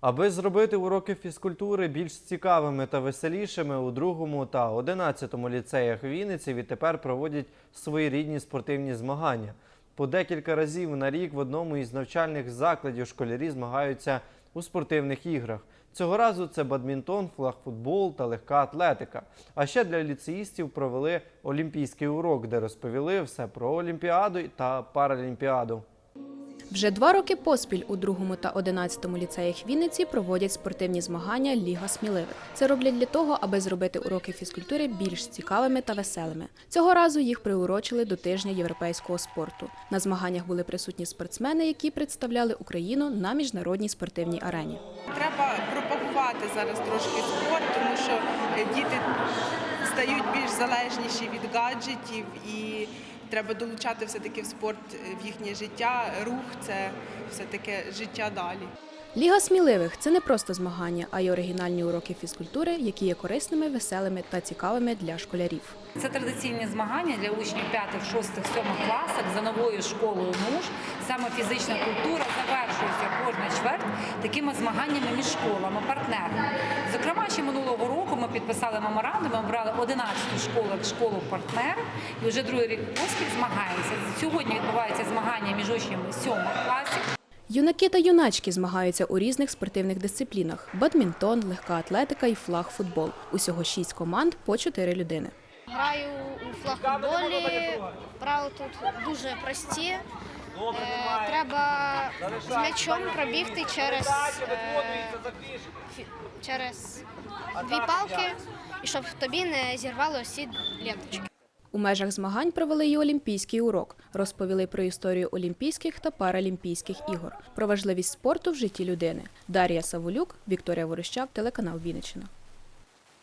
Аби зробити уроки фізкультури більш цікавими та веселішими, у другому та одинадцятому ліцеях Вінниці відтепер проводять своєрідні спортивні змагання. По декілька разів на рік в одному із навчальних закладів школярі змагаються у спортивних іграх. Цього разу це бадмінтон, флагфутбол та легка атлетика. А ще для ліцеїстів провели олімпійський урок, де розповіли все про олімпіаду та паралімпіаду. Вже два роки поспіль у другому та одинадцятому ліцеях Вінниці проводять спортивні змагання Ліга сміливих. Це роблять для того, аби зробити уроки фізкультури більш цікавими та веселими. Цього разу їх приурочили до тижня європейського спорту. На змаганнях були присутні спортсмени, які представляли Україну на міжнародній спортивній арені. Треба пропагувати зараз трошки спорт, тому що діти стають більш залежніші від гаджетів і треба долучати все-таки в спорт е, в їхнє життя. Рух це все-таки життя далі. Ліга сміливих це не просто змагання, а й оригінальні уроки фізкультури, які є корисними, веселими та цікавими для школярів. Це традиційні змагання для учнів 5, 6, 7 класах за новою школою МУШ. Саме фізична культура завершується кожна чверть такими змаганнями між школами, партнерами. Зокрема, підписали меморандум, ми обрали 11 школу як школу партнер і вже другий рік поспіль змагаємося. Сьогодні відбуваються змагання між учнями 7 класів. Юнаки та юначки змагаються у різних спортивних дисциплінах: бадмінтон, легка атлетика і флагфутбол. Усього шість команд по чотири людини. Граю у флагфутболі. Правила тут дуже прості. Е, треба з м'ячом пробігти через, е, фі- через дві палки, і щоб тобі не зірвали усі ленточки. У межах змагань провели й олімпійський урок. Розповіли про історію Олімпійських та Паралімпійських ігор, про важливість спорту в житті людини. Дар'я Саволюк, Вікторія Ворощав, телеканал Вінниччина.